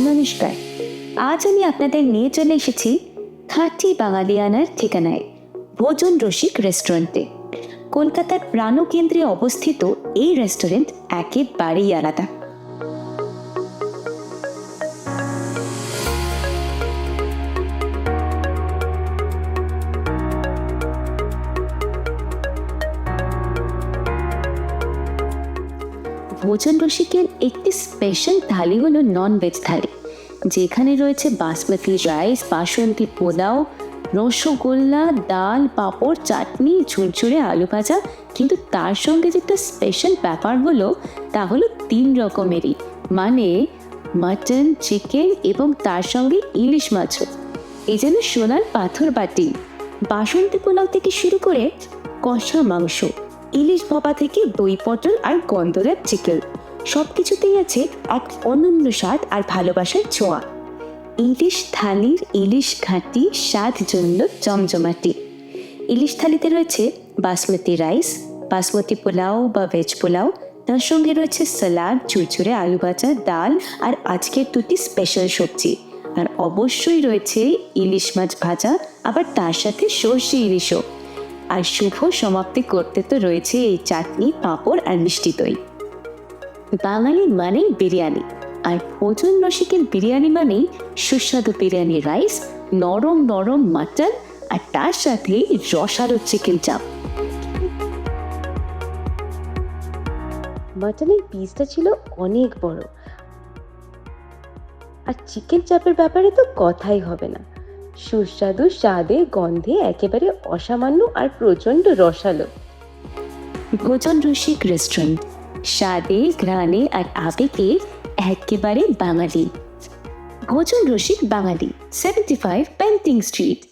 নমস্কার আজ আমি আপনাদের নিয়ে চলে এসেছি খাঁটি বাঙালিয়ানার ঠিকানায় ভোজন রসিক রেস্টুরেন্টে কলকাতার প্রাণকেন্দ্রে অবস্থিত এই রেস্টুরেন্ট একেবারেই আলাদা। ভোজন রসিকের একটি স্পেশাল থালি হলো নন ভেজ থালি, যেখানে রয়েছে বাসমতি রাইস বাসন্তী পোলাও, রসগোল্লা, ডাল, পাঁপড়, চাটনি, ঝুরঝুরে আলু ভাজা। কিন্তু তার সঙ্গে যে একটা স্পেশাল ব্যাপার হলো, তা হলো তিন রকমেরই মানে মাটন চিকেন এবং তার সঙ্গে ইলিশ মাছও এই যেন সোনার পাথর বাটি। বাসন্তী পোলাও থেকে শুরু করে কষা মাংস। ইলিশ ভাপা থেকে দই পটল আর গন্ধরার চিকেন। সব কিছুতেই আছে এক অনন্য স্বাদ আর ভালোবাসার ছোঁয়া। ইলিশ থালির ইলিশ ঘাঁটি স্বাদ জন্য জমজমাটি ইলিশ থালিতে রয়েছে বাসমতি রাইস, বাসমতি পোলাও বা ভেজ পোলাও। তার সঙ্গে রয়েছে সালাদ চুরচুরে আলু ভাজা, ডাল আর আজকের দুটি স্পেশাল সবজি। আর অবশ্যই রয়েছে ইলিশ মাছ ভাজা, আবার তার সাথে সর্ষে ইলিশও। আর শুভ সমাপ্তি করতে তো রয়েছে এই চাটনি, পাঁপড় আর মিষ্টি দই। বাঙালি মানেই বিরিয়ানি, আর ভোজন রসিকের বিরিয়ানি মানেই সুস্বাদু বিরিয়ানি রাইস, নরম নরম মাটন, আর তার সাথে রসালো চিকেন চাপ। মাটনের পিসটা ছিল অনেক বড়। আর চিকেন চাপের ব্যাপারে তো কথাই হবে না। সুস্বাদু স্বাদে গন্ধে একেবারে অসামান্য আর প্রচণ্ড রসালো। ভোজন রসিক রেস্টুরেন্ট স্বাদে, ঘ্রাণে আর আবেগে একেবারে বাঙালি। ভোজন রসিক বাঙালি সেভেন্টি ফাইভ পেন্টিং স্ট্রিট